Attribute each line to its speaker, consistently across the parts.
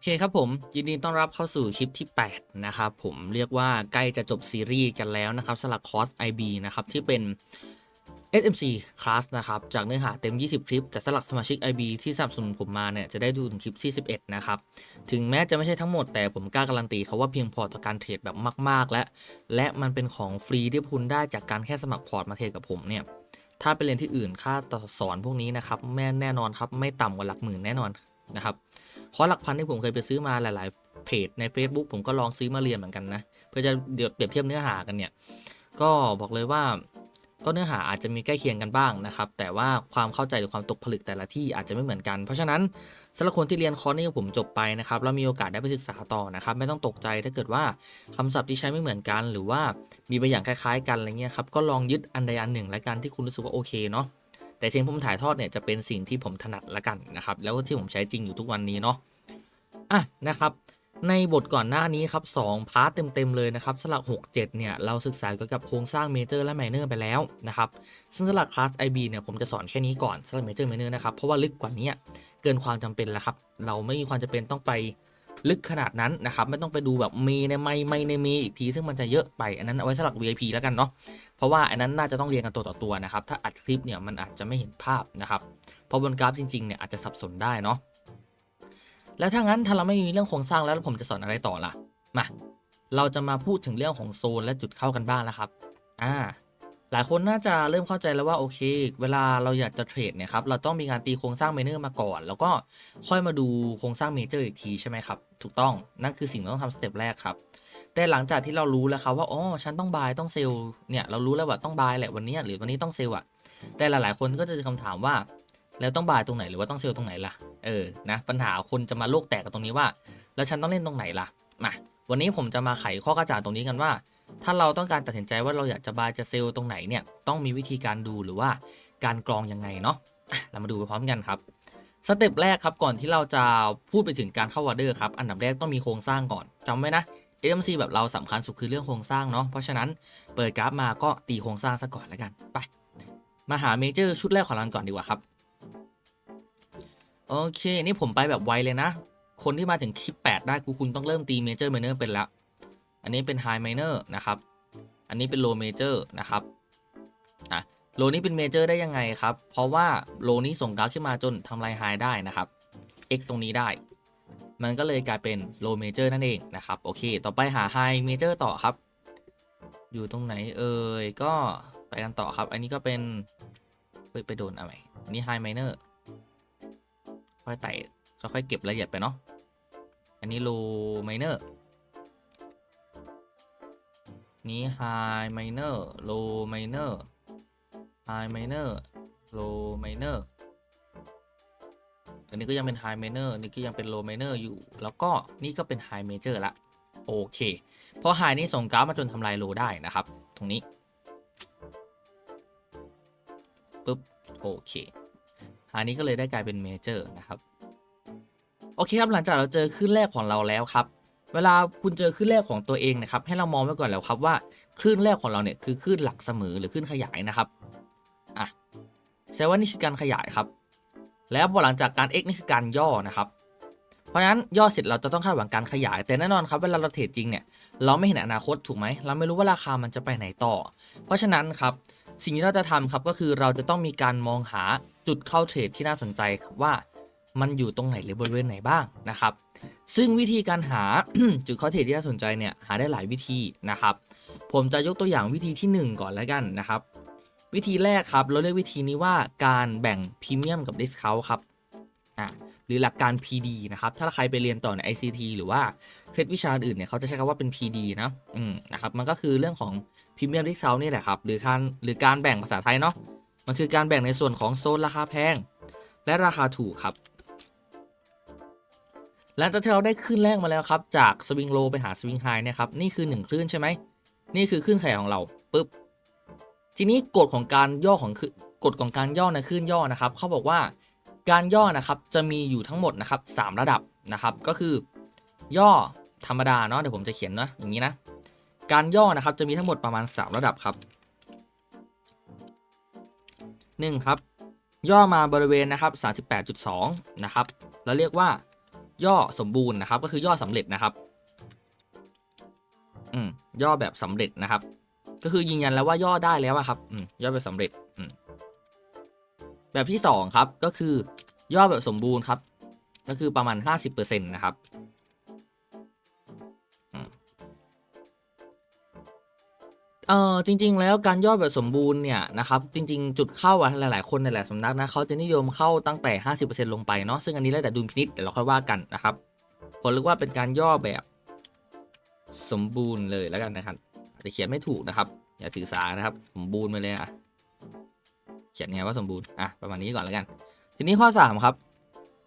Speaker 1: โอเคครับผมยินดีต้อนรับเข้าสู่คลิปที่ 8 นะครับผมเรียกว่าใกล้จะจบซีรีส์กันแล้วนะครับสำหรับคอร์ส IB นะครับที่เป็น SMC Class นะครับจากเนื้อหาเต็ม 20 คลิป แต่สลักสมาชิก IB ที่สนับสนุนผมมาเนี่ยจะได้ดูถึงคลิปที่ 11 นะครับ ถึงแม้จะไม่ใช่ทั้งหมดแต่ผมกล้าการันตีเขาว่าเพียงพอต่อการเทรดแบบมาก ๆ และ และมันเป็นของฟรีที่คุณได้จากการแค่สมัครพอร์ตมาเทรดกับผมเนี่ยถ้าไปเรียนที่อื่นค่าต่อสอนพวกนี้นะครับแม่แน่นอนครับไม่ต่ำกว่าหลักหมื่นแน่นอน นะครับคอร์สหลักพันที่ผมเคยไปซื้อมาหลาย ๆ เพจใน Facebook ผมก็ลองซื้อมาเรียนเหมือนกันนะ เพื่อจะเดี๋ยวเปรียบเทียบเนื้อหากันเนี่ย ก็บอกเลยว่าก็เนื้อหาอาจจะมีใกล้เคียงกันบ้างนะครับ แต่ว่าความเข้าใจหรือความตกผลึกแต่ละที่อาจจะไม่เหมือนกัน เพราะฉะนั้นสำหรับคนที่เรียนคอร์สนี้ผมจบไปนะครับแล้วมีโอกาสได้ไปศึกษาต่อนะครับ ไม่ต้องตกใจถ้าเกิดว่าคำศัพท์ที่ใช้ไม่เหมือนกัน หรือว่ามีบางอย่างคล้าย ๆ กันอะไรเงี้ยครับก็ลองยึดอันใดอันหนึ่งและกันที่คุณรู้สึกว่าโอเคเนาะ แต่สิ่งผมถ่ายทอดเนี่ยจะเป็นสิ่งที่ผมถนัดละกันนะครับ แล้วที่ผมใช้จริงอยู่ทุกวันนี้เนาะอะนะครับในบทก่อนหน้านี้ครับ2พาร์ทเต็ม ๆ เลยนะครับสลัก 6 7 เนี่ย เราศึกษาเกี่ยวกับโครงสร้างเมเจอร์และไมเนอร์ไปแล้วนะครับ ซึ่งสลักคลาส IB เนี่ย ผมจะสอนแค่นี้ก่อนสลักเมเจอร์ไมเนอร์นะครับ เพราะว่าลึกกว่านี้เกินความจำเป็นแล้วครับ เราไม่มีความจำเป็นต้องไป ลึกขนาดนั้นนะครับไม่ต้องไปดูแบบเมในไม่ไม่ในเมอีกทีซึ่งมันจะเยอะไปอันนั้นเอาไว้สลัก VIP แล้วกันเนาะเพราะว่าอันนั้นน่าจะต้องเรียนกันตัวต่อตัวนะครับถ้าอัดคลิปเนี่ยมันอาจจะไม่เห็นภาพนะครับเพราะบนกราฟจริงๆเนี่ยอาจจะสับสนได้เนาะแล้วถ้างั้นถ้าเราไม่มีเรื่องโครงสร้างแล้วผมจะสอนอะไรต่อล่ะมาเราจะมาพูดถึงเรื่องของโซนและจุดเข้ากันบ้างแล้วครับอ่า หลายคนน่าจะเริ่มเข้าใจแล้วว่าโอเค เวลาเราอยากจะเทรดเนี่ยครับเราต้องมีการตีโครงสร้างเมเนอร์มาก่อน แล้วก็ค่อยมาดูโครงสร้างเมเจอร์อีกทีใช่ไหมครับ ถูกต้องนั่นคือสิ่งที่ต้องทำสเต็ปแรกครับ แต่หลังจากที่เรารู้แล้วครับว่าอ๋อฉันต้องบายต้องเซลเนี่ยเรารู้แล้วว่าต้องบายแหละวันนี้หรือวันนี้ต้องเซลอะแต่หลายๆ คนก็จะมีคำถามว่า แล้วต้องบายตรงไหนหรือว่าต้องเซลตรงไหนล่ะเออนะปัญหาคนจะมาโลกแตกกับตรงนี้ว่า แล้วฉันต้องเล่นตรงไหนล่ะมา วันนี้ผมจะมาไขข้อกระจ่างตรงนี้กันว่า ถ้าเราต้องการตัดสินใจว่าเราอยากจะบายจะเซลตรงไหนเนี่ยต้องมีวิธีการดูหรือว่าการกรองยังไงเนาะเรามาดูไปพร้อมกันครับสเต็ปแรกครับก่อนที่เราจะพูดไปถึงการเข้าวอร์เดอร์ครับอันดับแรกต้องมีโครงสร้างก่อนจำไว้นะ AMC แบบเราสำคัญสุดคือเรื่องโครงสร้างเนาะเพราะฉะนั้นเปิดกราฟมาก็ตีโครงสร้างซะก่อนแล้วกันไปมาหาเมเจอร์ชุดแรกของเราก่อนดีกว่าครับโอเค นี่ผมไปแบบไวเลยนะ คนที่มาถึงคลิป 8 ได้คือคุณต้องเริ่มตีเมเจอร์ไมเนอร์เป็นแล้ว อันนี้เป็นไฮไมเนอร์นะครับ อันนี้เป็นโลเมเจอร์นะครับอะโลนี้เป็นเมเจอร์ได้ยังไงครับ เพราะว่าโลนี้ส่งกราฟขึ้นมาจนทำลายไฮได้นะครับ x ตรงนี้ได้ มันก็เลยกลายเป็นโลเมเจอร์นั่นเองนะครับ โอเค ต่อไปหาไฮเมเจอร์ต่อครับ อยู่ตรงไหนเอ่ย ก็ไปกันต่อครับ อันนี้ก็เป็น ไปไปโดนอะไรนนี้ไฮไมเนอร์ค่อยไต่ ค่อยๆเก็บละเอียดไปเนาะ อันนี้โลไมเนอร์นี้ high minor low minor high minor low minor อันนี้ก็ยังเป็น high minor นี่ก็ยังเป็น low minor อยู่ แล้วก็นี่ก็เป็น high major ละ โอเค เพราะ high นี่ส่งกราฟมาจนทำลาย low ได้นะครับ ตรงนี้ปึ๊บ โอเค high นี้ก็เลยได้กลายเป็น major นะครับ โอเคครับหลังจากเราเจอขึ้นแรกของเราแล้วครับ เวลาคุณเจอคลื่นแรกของตัวเองนะครับให้เรามองไว้ก่อนแล้วครับว่าคลื่นแรกของเราเนี่ยคือคลื่นหลักเสมอหรือคลื่นขยายนะครับอะแสดงว่านี่คือการขยายครับ แล้วพอหลังจากการ x นี่คือการย่อนะครับ เพราะฉะนั้นย่อเสร็จเราจะต้องคาดหวังการขยาย แต่แน่นอนครับเวลาเราเทรดจริงเนี่ยเราไม่เห็นอนาคตถูกไหมเราไม่รู้ว่าราคามันจะไปไหนต่อ เพราะฉะนั้นครับสิ่งที่เราจะทำครับก็คือเราจะต้องมีการมองหาจุดเข้าเทรดที่น่าสนใจว่า มันอยู่ตรงไหนหรือบริเวณไหนบ้างนะครับ ซึ่งวิธีการหาจุดข้าเทรดที่น่าสนใจเนี่ยหาได้หลายวิธีนะครับ ผมจะยกตัวอย่างวิธีที่ 1 ก่อนแล้วกันนะครับ วิธีแรกครับเราเรียกวิธีนี้ว่าการแบ่งพรีเมียมกับดิสคาวครับอ่าหรือหลักการ PD นะครับ ถ้าใครไปเรียนต่อใน ICT หรือว่าเคล็ดวิชาอื่นเนี่ยเขาจะใช้คำว่าเป็น PD นะอืมนะครับ มันก็คือเรื่องของพรีเมียมดิสคาวนี่แหละครับ หรือการหรือการแบ่งภาษาไทยเนาะ มันคือการแบ่งในส่วนของโซนราคาแพง และราคาถูกครับ หลังจากที่เราได้คลื่นแรกมาแล้วครับ จากสวิงโลไปหาสวิงไฮนี่ยครับ นี่คือ 1 คลื่นใช่ไหม นี่คือคลื่นขยายของเราปุ๊บ ทีนี้กฎของการย่อของกฎของการย่อในคลื่นย่อนะครับเขาบอกว่าการย่อนะครับจะมีอยู่ทั้งหมดนะครับสระดับนะครับ ก็คือย่อธรรมดาเนาะเดี๋ยวผมจะเขียนนะอย่างนี้นะ การย่อนะครับจะมีทั้งหมดประมาณ 3 ระดับครับ1ครับย่อมาบริเวณนะครับ38.2นะครับเราเรียกว่า ย่อสมบูรณ์นะครับ ก็คือย่อสำเร็จนะครับ อืมย่อแบบสำเร็จนะครับ ก็คือยืนยันแล้วว่าย่อได้แล้วครับ อืมย่อแบบสำเร็จ อืมแบบที่สองครับก็คือย่อแบบสมบูรณ์ครับ ก็คือประมาณ 50%นะครับ เออจริง ๆ แล้วการย่อแบบสมบูรณ์เนี่ยนะครับจริง ๆ จุดเข้าอะหลาย ๆ คนในหลายสำนักนะเขาจะนิยมเข้าตั้งแต่ 50%ลงไปเนาะซึ่งอันนี้แล้วแต่ดุลพินิจเดี๋ยวเราค่อยว่ากันนะครับผมเรียกว่าเป็นการย่อแบบสมบูรณ์เลยแล้วกันนะครับอาจจะเขียนไม่ถูกนะครับ อย่าถือสานะครับสมบูรณ์ไปเลยอะเขียนไงว่าสมบูรณ์อะประมาณนี้ก่อนแล้วกัน ทีนี้ข้อ 3 ครับ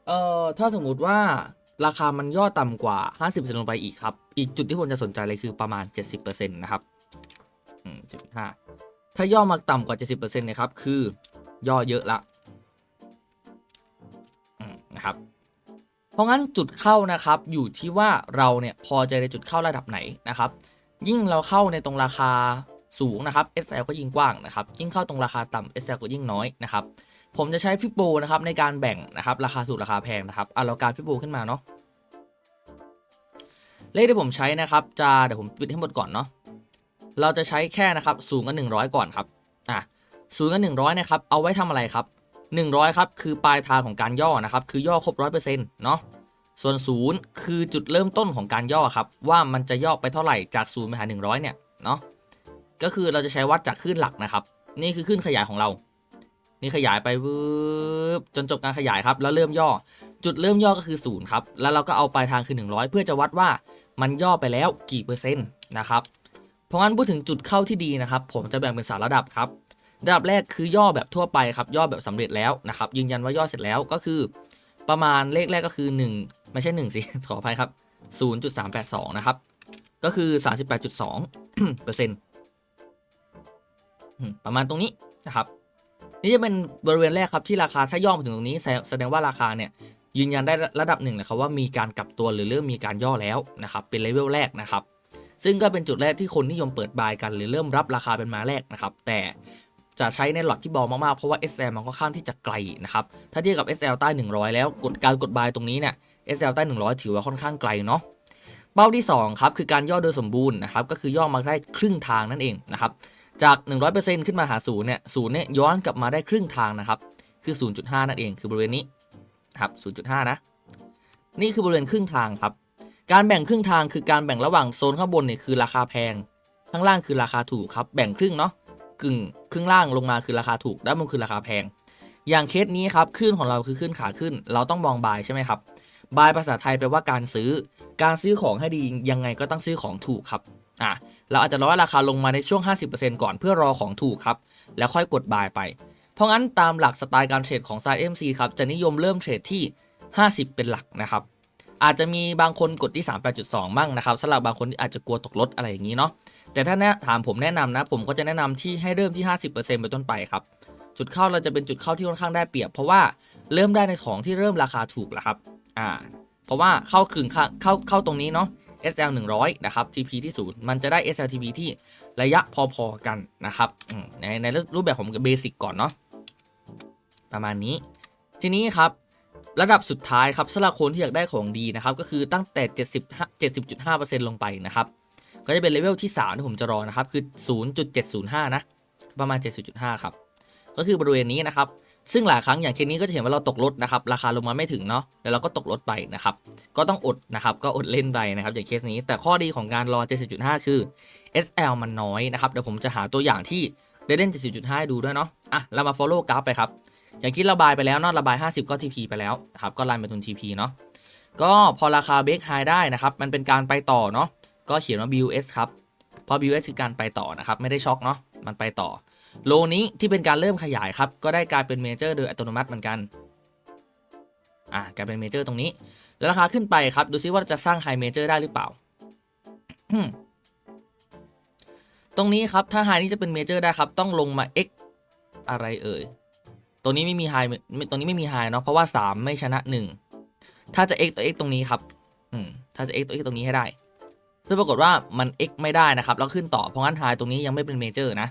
Speaker 1: เอ่อถ้าสมมุติว่าราคามันย่อต่ำกว่า 50%ลงไปอีกครับ อีกจุดที่ผมจะสนใจเลยคือประมาณ 70%นะครับ 0.5ถ้าย่อมาต่ำกว่า 70%เนี่ยครับ คือย่อเยอะละนะครับ เพราะงั้นจุดเข้านะครับอยู่ที่ว่าเราเนี่ยพอใจในจุดเข้าระดับไหนนะครับ ยิ่งเราเข้าในตรงราคาสูงนะครับ SL ก็ยิ่งกว้างนะครับ ยิ่งเข้าตรงราคาต่ำ SL ก็ยิ่งน้อยนะครับ ผมจะใช้ฟิโบนะครับในการแบ่งนะครับราคาถูกราคาแพงนะครับเอาเราการฟิโบขึ้นมาเนาะเลขที่ผมใช้นะครับจะเดี๋ยวผมปิดให้หมดก่อนเนาะ เราจะใช้แค่นะครับศูนย์กับหนึ่งร้อยก่อนครับอะศูนย์กับหนึ่งร้อยนะครับเอาไว้ทำอะไรครับหนึ่งร้อยครับคือปลายทางของการย่อนะครับคือย่อครบร้อยเปอร์เซ็นต์เนาะส่วนศูนย์คือจุดเริ่มต้นของการย่อครับว่ามันจะย่อไปเท่าไหร่จากศูนย์ไปหา100เนี่ยเนาะก็คือเราจะใช้วัดจากคลื่นหลักนะครับ นี่คือคลื่นขยายของเรา นี่ขยายไปวืบจนจบการขยายครับ แล้วเริ่มย่อ จุดเริ่มย่อก็คือศูนย์ครับแล้วเราก็เอาปลายทางคือ 100 เพื่อจะวัดว่ามันย่อไปแล้วกี่เปอร์เซ็นต์นะครับ ราะงั้นพูดถึงจุดเข้าที่ดีนะครับ ผมจะแบ่งเป็นสามระดับครับ ระดับแรกคือย่อแบบทั่วไปครับ ย่อแบบสำเร็จแล้วนะครับ ยืนยันว่าย่อเสร็จแล้วก็คือ ประมาณเลขแรกก็คือ 1 ไม่ใช่1สิขออภัยครับ 0.382 นะครับ ก็คือ 38.2เปอร์เซ็นต์ประมาณตรงนี้นะครับ นี่จะเป็นบริเวณแรกครับที่ราคาถ้าย่อมาถึงตรงนี้ แสดงว่าราคาเนี่ยยืนยันได้ระดับหนึ่งนะครับว่ามีการกลับตัวหรือเริ่มมีการย่อแล้วนะครับ เป็นเลเวลแรกนะครับ ซึ่งก็เป็นจุดแรกที่คนนิยมเปิดบายกัน หรือเริ่มรับราคาเป็นมาแรกนะครับ แต่จะใช้ในหลอดที่เบามากๆ เพราะว่า SL มันค่อนข้างที่จะไกลนะครับ ถ้าเทียบกับ SL ใต้ 100 แล้วกดการกดบายตรงนี้เนี่ย SL ใต้ 100 ถือว่าค่อนข้างไกลเนาะเป้าที่ 2 ครับ คือการย่อโดยสมบูรณ์นะครับ ก็คือย่อมาได้ครึ่งทางนั่นเองนะครับ จาก 100%ขึ้นมาหา0เนี่ย0เนี่ยย้อนกลับมาได้ครึ่งทางนะครับ คือ 0.5 นั่นเอง คือบริเวณนี้ครับ 0.5 นะ นี่คือบริเวณครึ่งทางครับ การแบ่งครึ่งทางคือการแบ่งระหว่างโซนข้างบนเนี่ยคือราคาแพง ข้างล่างคือราคาถูกครับ แบ่งครึ่งเนาะกึ่งครึ่งล่างลงมาคือราคาถูก ด้านบนคือราคาแพง อย่างเคสนี้ครับขึ้นของเราคือขึ้นขาขึ้น เราต้องมองบายใช่ไหมครับบายภาษาไทยแปลว่าการซื้อ การซื้อของให้ดียังไงก็ต้องซื้อของถูกครับอะเราอาจจะรอราคาลงมาในช่วง 50%ก่อนเพื่อรอของถูกครับ แล้วค่อยกดบายไป เพราะงั้นตามหลักสไตล์การเทรดของ s าย MC ครับจะนิยมเริ่มเทรดที่ 50 เป็นหลักนะครับ อาจจะมีบางคนกดที่ 38.2 บ้างนะครับสำหรับบางคนที่อาจจะกลัวตกรถอะไรอย่างนี้เนาะแต่ถ้าแนะถามผมแนะนำนะ ผมก็จะแนะนำที่ให้เริ่มที่ 50%ไปต้นไปครับจุดเข้าเราจะเป็นจุดเข้าที่ค่อนข้างได้เปรียบ เพราะว่าเริ่มได้ในของที่เริ่มราคาถูกแล้วครับอ่าเพราะว่าเข้าครึ่งเข้าเข้าขาตรงนี้เนาะ SL 100 นะครับ TP ที่ 0 มันจะได้ SL TP ที่ระยะพอๆกันนะครับในในรูปแบบผมเบสิกก่อนเนาะประมาณนี้ ทีนี้ครับ ระดับสุดท้ายครับสำหรับคนที่อยากได้ของดีนะครับก็คือตั้งแต่ 70 70.5%ลงไปนะครับก็จะเป็นเลเวลที่3ที่ผมจะรอนะครับคือ 0.705 นะ ประมาณ 70.5 ครับ ก็คือบริเวณนี้นะครับ ซึ่งหลายครั้งอย่างเคสนี้ก็จะเห็นว่าเราตกรถนะครับ ราคาลงมาไม่ถึงเนาะแล้วเราก็ตกรถไปนะครับ ก็ต้องอดนะครับ ก็อดเล่นไปนะครับ อย่างเคสนี้ แต่ข้อดีของการรอ 70.5 คือ SL มันน้อยนะครับ เดี๋ยวผมจะหาตัวอย่างที่ได้เล่น 70.5 ดูด้วยเนาะ อะ เรามา follow กราฟไปครับ อย่างคิดระบายไปแล้วนาะระบาย 50 ก็ TP ไปแล้วนะครับก็รันไปทุน TP เนาะก็พอราคาเบรกไฮได้นะครับมันเป็นการไปต่อเนาะก็เขียนว่า BUS ครับเพราะ BUS คือการไปต่อนะครับไม่ได้ช็อกเนาะมันไปต่อโลนี้ที่เป็นการเริ่มขยายครับก็ได้กลายเป็นเมเจอร์โดยอัตโนมัติเหมือนกันอะกลายเป็นเมเจอร์ตรงนี้ แล้วราคาขึ้นไปครับ ดูซิว่าจะสร้างไฮเมเจอร์ได้หรือเปล่า ตรงนี้ครับถ้าไฮนี้จะเป็นเมเจอร์ได้ครับ ต้องลงมา x อะไรเอ่ย ตัวนี้ไม่มีไฮตรงนี้ไม่มีไฮเนาะเพราะว่า 3 ไม่ชนะ 1 ถ้าจะ x ตัว x ตรงนี้ครับอืมถ้าจะ x ตัว x ตรงนี้ให้ได้ ซึ่งปรากฏว่ามัน x ไม่ได้นะครับแล้วขึ้นต่อเพราะงั้นไฮตรงนี้ยังไม่เป็นเมเจอร์นะ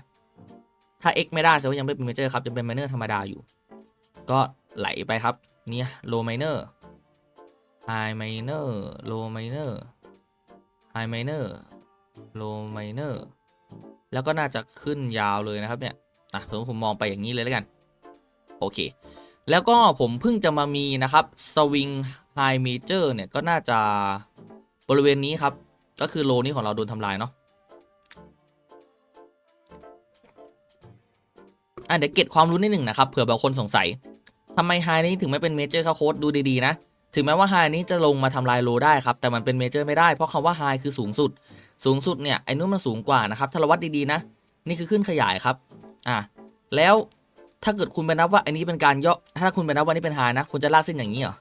Speaker 1: ถ้า x ไม่ได้แสดงว่ายังไม่เป็นเมเจอร์ครับจะเป็นไมเนอร์ธรรมดาอยู่ ก็ไหลไปครับเนี่ยโลไมเนอร์ high minor low minor high minor low minor แล้วก็น่าจะขึ้นยาวเลยนะครับเนี่ยอะผมผมมองไปอย่างนี้เลยแล้วกัน โอเค แล้วก็ผมเพิ่งจะมามีนะครับ swing high major เนี่ยก็น่าจะบริเวณนี้ครับ ก็คือโลนี้ของเราโดนทำลายเนาะอะเดี๋ยวเก็บความรู้นิดหนึ่งนะครับเผื่อบางคนสงสัยทำไมไฮนี้ถึงไม่เป็นเมเจอร์ครับโค้ดดูดีๆนะถึงแม้ว่าไฮนี้จะลงมาทำลายโลได้ครับ แต่มันเป็นเมเจอร์ไม่ได้ เพราะคำว่าไฮคือสูงสุด สูงสุดเนี่ยไอ้นู้นมันสูงกว่านะครับ ถ้าเราวัดดีๆนะ นี่คือขึ้นขยายครับ อะ แล้ว ถ้าเกิดคุณไปนับว่าอันนี้เป็นการย่อถ้าคุณไปนับว่านี่เป็นไฮนะ คุณจะลากเส้นอย่างนี้เหรอ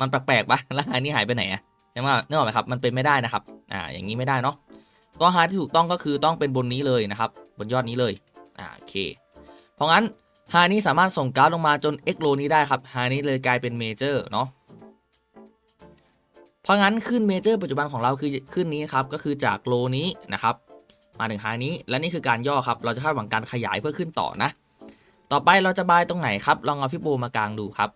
Speaker 1: มันแปลกๆปะแล้วไฮนี่หายไปไหนอะใช่ไหมนึกออกไหมครับมันเป็นไม่ได้นะครับอ่าอย่างนี้ไม่ได้เนาะก็ไฮที่ถูกต้องก็คือต้องเป็นบนนี้เลยนะครับ บนยอดนี้เลยอ่าโอเค เพราะงั้นไฮนี้สามารถส่งกราฟลงมาจน x โลนี้ได้ครับไฮนี้เลยกลายเป็นเมเจอร์เนาะเพราะงั้นขึ้นเมเจอร์ปัจจุบันของเราคือขึ้นนี้ครับก็คือจากโลนี้นะครับมาถึงไฮนี้และนี่คือการย่อครับเราจะคาดหวังการขยายเพื่อขึ้นต่อนะ ต่อไปเราจะบายตรงไหนครับ ลองเอาฟิโบมากลางดูครับ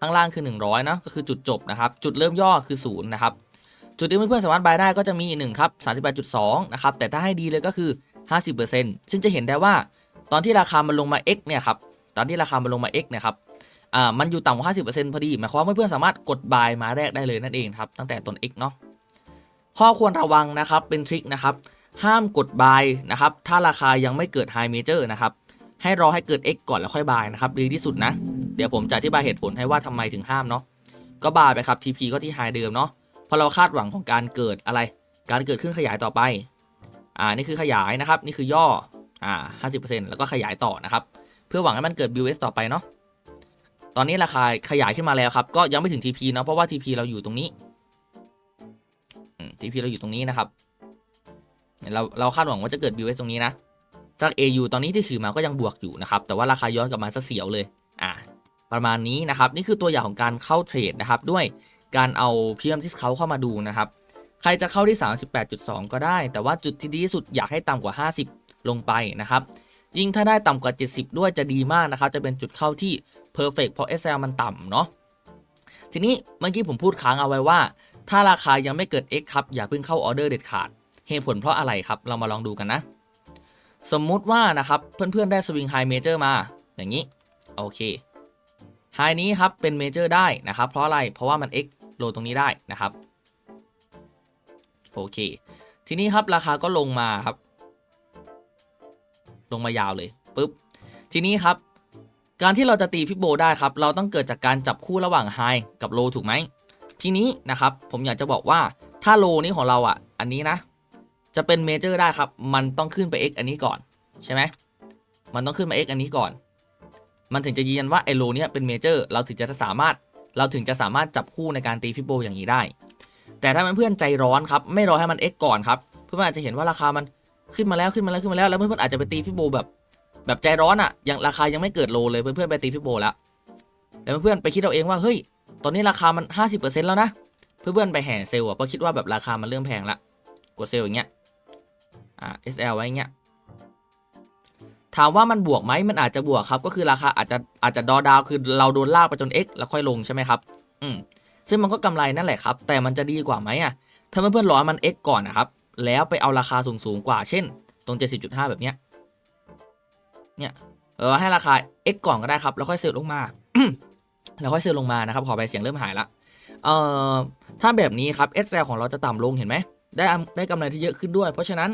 Speaker 1: ข้างล่างคือ 100นะก็คือจุดจบนะครับ จุดเริ่มย่อคือ0นะครับ จุดที่เพื่อนๆสามารถบายได้ก็จะมี1ครับ38.2นะครับ แต่ถ้าให้ดีเลยก็คือ 50%ซึ่งจะเห็นได้ว่าตอนที่ราคามันลงมา x เนี่ยครับ ตอนที่ราคามันลงมา x เนี่ยครับอ่ามันอยู่ต่ำกว่า 50%พอดี หมายความว่าเพื่อนๆสามารถกดบายมาแรกได้เลยนั่นเองครับ ตั้งแต่ต้น x เนาะ ข้อควรระวังนะครับ เป็นทริคนะครับ ห้ามกดบายนะครับ ถ้าราคายังไม่เกิด high major นะครับ ให้รอให้เกิด x ก่อนแล้วค่อยบายนะครับดีที่สุดนะ เดี๋ยวผมจะอธิบายเหตุผลให้ว่าทำไมถึงห้ามเนาะก็บายไปครับ TP ก็ที่ high เดิมเนาะเพราะเราคาดหวังของการเกิดอะไร การเกิดขึ้นขยายต่อไปอ่านี่คือขยายนะครับ นี่คือย่ออ่า50%แล้วก็ขยายต่อนะครับ เพื่อหวังให้มันเกิด BUS ต่อไปเนาะตอนนี้ราคาขยายขึ้นมาแล้วครับ ก็ยังไม่ถึง TP เนาะเพราะว่า TP เราอยู่ตรงนี้ TP เราอยู่ตรงนี้นะครับเราเราคาดหวังว่าจะเกิด BUS ตรงนี้นะ สัก AU ตอนนี้ที่ถือมาก็ยังบวกอยู่นะครับ แต่ว่าราคาย้อนกลับมาซะเสียวเลย อ่าประมาณนี้นะครับ นี่คือตัวอย่างของการเข้าเทรดนะครับ ด้วยการเอา PM Discount เข้ามาดูนะครับ ใครจะเข้าที่ 38.2 ก็ได้ แต่ว่าจุดที่ดีที่สุดอยากให้ต่ำกว่า 50 ลงไปนะครับ ยิ่งถ้าได้ต่ำกว่า 70 ด้วยจะดีมากนะครับ จะเป็นจุดเข้าที่ perfect เพราะ SL มันต่ำเนาะ ทีนี้เมื่อกี้ผมพูดค้างเอาไว้ว่า ถ้าราคายังไม่เกิด X ครับอย่าเพิ่งเข้าออเดอร์เด็ดขาด เหตุผลเพราะอะไรครับ เรามาลองดูกันนะ สมมุติว่านะครับเพื่อนๆได้สวิงไฮเมเจอร์มา อย่างนี้ โอเคไฮนี้ครับเป็นเมเจอร์ได้นะครับ เพราะอะไรเพราะว่ามัน X โลตรงนี้ได้นะครับ โอเค ทีนี้ครับราคาก็ลงมาครับ ลงมายาวเลยปุ๊บทีนี้ครับ การที่เราจะตีฟิโบได้ครับ เราต้องเกิดจากการจับคู่ระหว่างไฮกับโลถูกไหมทีนี้นะครับ ผมอยากจะบอกว่าถ้าโลนี้ของเราอะ อันนี้นะ จะเป็นเมเจอร์ได้ครับ มันต้องขึ้นไป x อันนี้ก่อนใช่ไหมมันต้องขึ้นมา x อันนี้ก่อน มันถึงจะยืนยันว่าไอโลเนี้ยเป็นเมเจอร์ เราถึงจะสามารถ เราถึงจะสามารถจับคู่ในการตีฟิโบอย่างนี้ได้ แต่ถ้าเพื่อนๆใจร้อนครับ ไม่รอให้มัน x ก่อนครับ เพื่อนๆอาจจะเห็นว่าราคามันขึ้นมาแล้วขึ้นมาแล้วขึ้นมาแล้ว แล้วเพื่อนๆอาจจะไปตีฟิโบแบบ แบบใจร้อนอะ่ะ ยังราคายังไม่เกิดโลเลยเพื่อนๆไปตีฟิโบแล้ว แล้วเพื่อนๆไปคิดเอาเองว่า เฮ้ย ตอนนี้ราคามัน 50%แล้วนะ เพื่อนๆไปแห่เซลล์อะเพราะคิดว่าแบบราคามันเริ่มแพงละ กดเซลล์อย่างเงี้ยอ่า SL ไว้เงี้ยถามว่ามันบวกไหมมันอาจจะบวกครับ ก็คือราคาอาจจะอาจจะดอดาวคือเราโดนลากไปจน X แล้วค่อยลงใช่ไหมครับ อืม ซึ่งมันก็กำไรนั่นแหละครับ แต่มันจะดีกว่าไหมอะ ถ้าเพื่อนๆรอมัน X ก่อนนะครับ แล้วไปเอาราคาสูงสูงๆกว่า เช่น ตรง 70.5 แบบเนี้ย เนี่ย เออให้ราคา X ก่อนก็ได้ครับ แล้วค่อยเซลล์ลงมา แล้วค่อยเซลล์ลงมานะครับ ขอไปเสียงเริ่มหายละ เอ่อ ถ้าแบบนี้ครับ SL ของเราจะต่ำลงเห็นไหม ได้ได้กำไรที่เยอะขึ้นด้วย เพราะฉะนั้น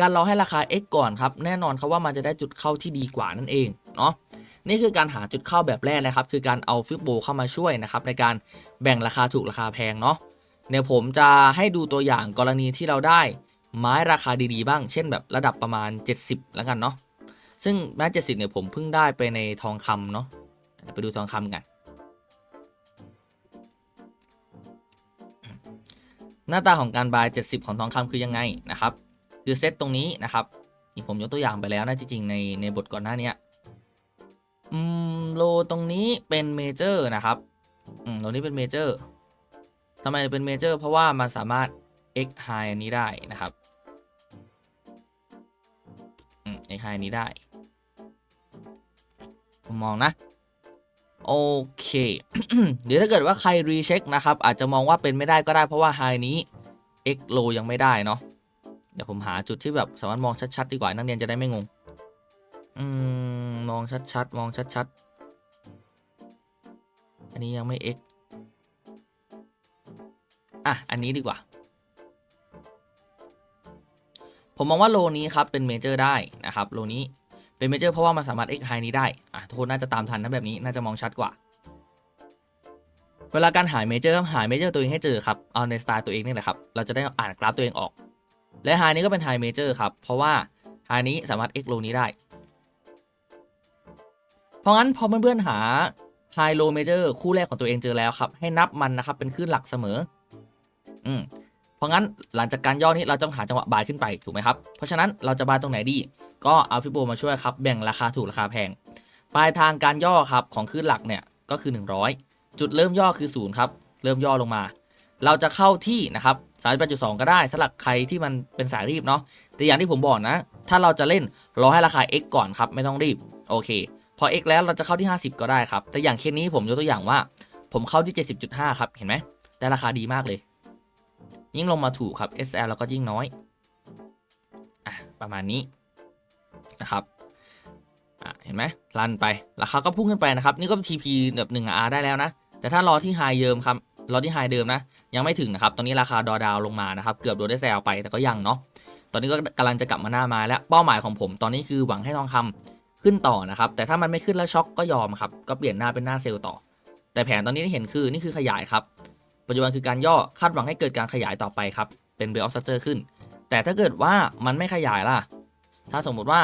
Speaker 1: การรอให้ราคา X ก่อนครับแน่นอนครับว่ามันจะได้จุดเข้าที่ดีกว่านั่นเองเนาะนี่คือการหาจุดเข้าแบบแรกเลยครับ คือการเอาฟิบโบเข้ามาช่วยนะครับในการแบ่งราคาถูกราคาแพงเนาะเดี๋ยวผมจะให้ดูตัวอย่างกรณีที่เราได้ไม้ราคาดีๆบ้าง เช่นแบบระดับประมาณ 70 แล้วกันเนาะซึ่งแม้70เนี่ยผมเพิ่งได้ไปในทองคำเนาะไปดูทองคำกัน หน้าตาของการบาย 70 ของทองคำคือยังไงนะครับ คือเซตตรงนี้นะครับนี่ผมยกตัวอย่างไปแล้วนะจริงๆในในบทก่อนหน้านี้อืมโลตรงนี้เป็นเมเจอร์นะครับอืมโลนี้เป็นเมเจอร์ทำไมเป็นเมเจอร์เพราะว่ามันสามารถ x high อันนี้ได้นะครับอืม x high อันนี้ได้ผมมองนะ โอเคเดี๋ยวถ้าเกิดว่าใครรีเช็คนะครับ อาจจะมองว่าเป็นไม่ได้ก็ได้เพราะว่าไฮนี้ x low ยังไม่ได้เนาะ เดี๋ยวผมหาจุดที่แบบสามารถมองชัดๆดีกว่านักเรียนจะได้ไม่งง อืมมองชัดๆมองชัดๆ อันนี้ยังไม่ x อะ อันนี้ดีกว่า ผมมองว่าโลนี้ครับเป็นเมเจอร์ได้นะครับโลนี้เป็นเมเจอร์เพราะว่ามันสามารถ x high นี้ได้ อะทุกคนน่าจะตามทันนะแบบนี้น่าจะมองชัดกว่า เวลาการหาเมเจอร์หาเมเจอร์ตัวเองให้เจอครับ เอาในสไตล์ตัวเองนี่แหละครับ เราจะได้อ่านกราฟตัวเองออก และ high นี้ก็เป็น high major ครับ เพราะว่า high นี้สามารถ x low นี้ได้ เพราะงั้นพอเพื่อนๆหา high low major คู่แรกของตัวเองเจอแล้วครับ ให้นับมันนะครับเป็นคลื่นหลักเสมอ อืมเพราะงั้นหลังจากการย่อนี้เราต้องหาจังหวะบายขึ้นไปถูกไหมครับ เพราะฉะนั้นเราจะบายตรงไหนดี ก็เอาฟิโบมาช่วยครับ แบ่งราคาถูกราคาแพง ปลายทางการย่อครับของคลื่นหลักเนี่ยก็คือ 100 จุดเริ่มย่อคือ0ครับ เริ่มย่อลงมา เราจะเข้าที่นะครับ 38.2 ก็ได้สำหรับใครที่มันเป็นสายรีบเนาะแต่อย่างที่ผมบอกนะ ถ้าเราจะเล่นรอให้ราคา x ก่อนครับไม่ต้องรีบโอเค พอ x แล้วเราจะเข้าที่ 50 ก็ได้ครับ แต่อย่างเคสนี้ผมยกตัวอย่างว่า ผมเข้าที่ 70.5 ครับ เห็นไหมได้ราคาดีมากเลย ยิ่งลงมาถูกครับ SL แล้วก็ยิ่งน้อยอะประมาณนี้นะครับอะเห็นไหมรันไป ราคาก็พุ่งขึ้นไปนะครับ นี่ก็ TP แบบ1 R ได้แล้วนะ แต่ถ้ารอที่ไฮเดิมครับ รอที่ไฮเดิมนะ ยังไม่ถึงนะครับ ตอนนี้ราคาดอดาวลงมานะครับ เกือบโดนได้แซลไปแต่ก็ยังเนาะ ตอนนี้ก็กำลังจะกลับมาหน้าไม้แล้ว เป้าหมายของผมตอนนี้คือหวังให้ทองคำขึ้นต่อนะครับ แต่ถ้ามันไม่ขึ้นแล้วช็อกก็ยอมครับ ก็เปลี่ยนหน้าเป็นหน้าเซลล์ต่อ แต่แผนตอนนี้ที่เห็นคือนี่คือขยายครับ ปัจจุบันคือการย่อ คาดหวังให้เกิดการขยายต่อไปครับ เป็นเบลออฟสเตอร์ขึ้น แต่ถ้าเกิดว่ามันไม่ขยายล่ะ ถ้าสมมุติว่า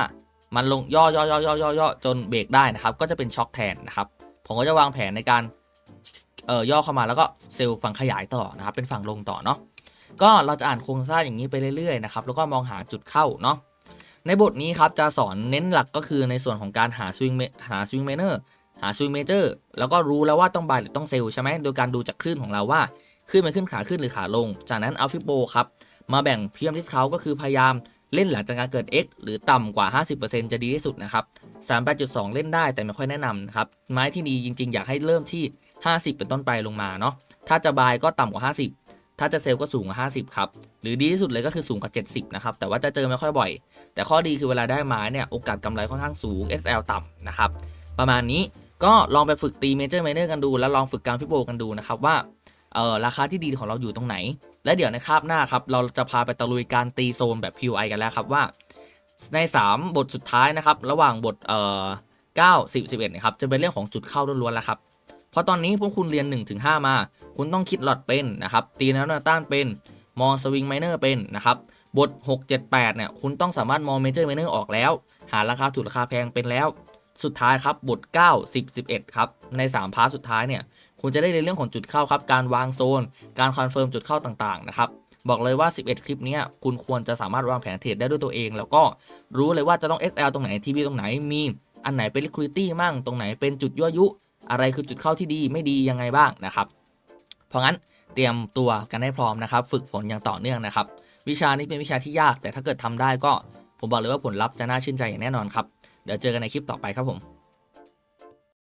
Speaker 1: มันลงย่อย่อย่อย่อย่อย่อจนเบรกได้นะครับ ก็จะเป็นช็อคแทนนะครับ ผมก็จะวางแผนในการ เอ่อย่อเข้ามาแล้วก็เซลล์ฝั่งขยายต่อนะครับเป็นฝั่งลงต่อเนาะก็เราจะอ่านโครงสร้างอย่างนี้ไปเรื่อยๆนะครับแล้วก็มองหาจุดเข้าเนาะในบทนี้ครับจะสอนเน้นหลักก็คือในส่วนของการหาสวิงหาสวิงเมเนอร์หาสวิงเมเจอร์แล้วก็รู้แล้วว่าต้องบายหรือต้องเซลใช่ไหมโดยการดูจากคลื่นของเราว่าขึ้นมันขึ้นขาขึ้นหรือขาลง จากนั้นเอาฟิโบครับมาแบ่งพรีเมียมดิสเขาก็คือพยายามเล่นหลังจากการเกิด X หรือต่ำกว่า 50%จะดีที่สุดนะครับ 38.2 เล่นได้แต่ไม่ค่อยแนะนำนะครับ ไม้ที่ดีจริงๆ อยากให้เริ่มที่ 50 เป็นต้นไปลงมาเนาะถ้าจะบายก็ต่ำกว่า 50 ถ้าจะเซลก็สูงกว่า 50 ครับ หรือดีที่สุดเลยก็คือสูงกว่า 70 นะครับ แต่ว่าจะเจอไม่ค่อยบ่อย แต่ข้อดีคือเวลาได้ไม้เนี่ยโอกาสกำไรค่อนข้างสูง SL ต่ำนะครับ ประมาณนี้ก็ลองไปฝึกตีเมเจอร์ไมเนอร์กันดู แล้วลองฝึกการฟิโบกันดูนะครับว่าเออราคาที่ดีของเราอยู่ตรงไหน และเดี๋ยวในคาบหน้าครับเราจะพาไปตะลุยการตีโซนแบบ PUI กันแล้วครับว่า ใน 3 บทสุดท้ายนะครับ ระหว่างบทเอ่อ9 10 11นะครับจะเป็นเรื่องของจุดเข้าล้วนๆแล้วครับ เพราะตอนนี้พวกคุณเรียน 1-5 มา คุณต้องคิดหลอดเป็นนะครับตีแนวหน้าต้านเป็นมองสวิงไมเนอร์เป็นนะครับบท 6 7 8 เนี่ย คุณต้องสามารถมองเมเจอร์ไมเนอร์ออกแล้ว หาราคาถูกราคาแพงเป็นแล้ว สุดท้ายครับ บท 9 10 11 ครับ ใน 3 พาร์ทสุดท้ายเนี่ย คุณจะได้ในเรื่องของจุดเข้าครับ การวางโซน การคอนเฟิร์มจุดเข้าต่าง ๆ นะครับ บอกเลยว่า 11 คลิปนี้คุณควรจะสามารถวางแผนเทรดได้ด้วยตัวเอง แล้วก็รู้เลยว่าจะต้อง SL ตรงไหน TP ตรงไหน มี อันไหนเป็น liquidity มั่ง ตรงไหนเป็นจุดยั่วยุ อะไรคือจุดเข้าที่ดีไม่ดียังไงบ้างนะครับ เพราะงั้นเตรียมตัวกันให้พร้อมนะครับ ฝึกฝนอย่างต่อเนื่องนะครับ วิชานี้เป็นวิชาที่ยาก แต่ถ้าเกิดทำได้ก็ผมบอกเลยว่าผลลัพธ์จะน่าชื่นใจอย่างแน่นอนครับ เดี๋ยวเจอกันในคลิปต่อไปครับผม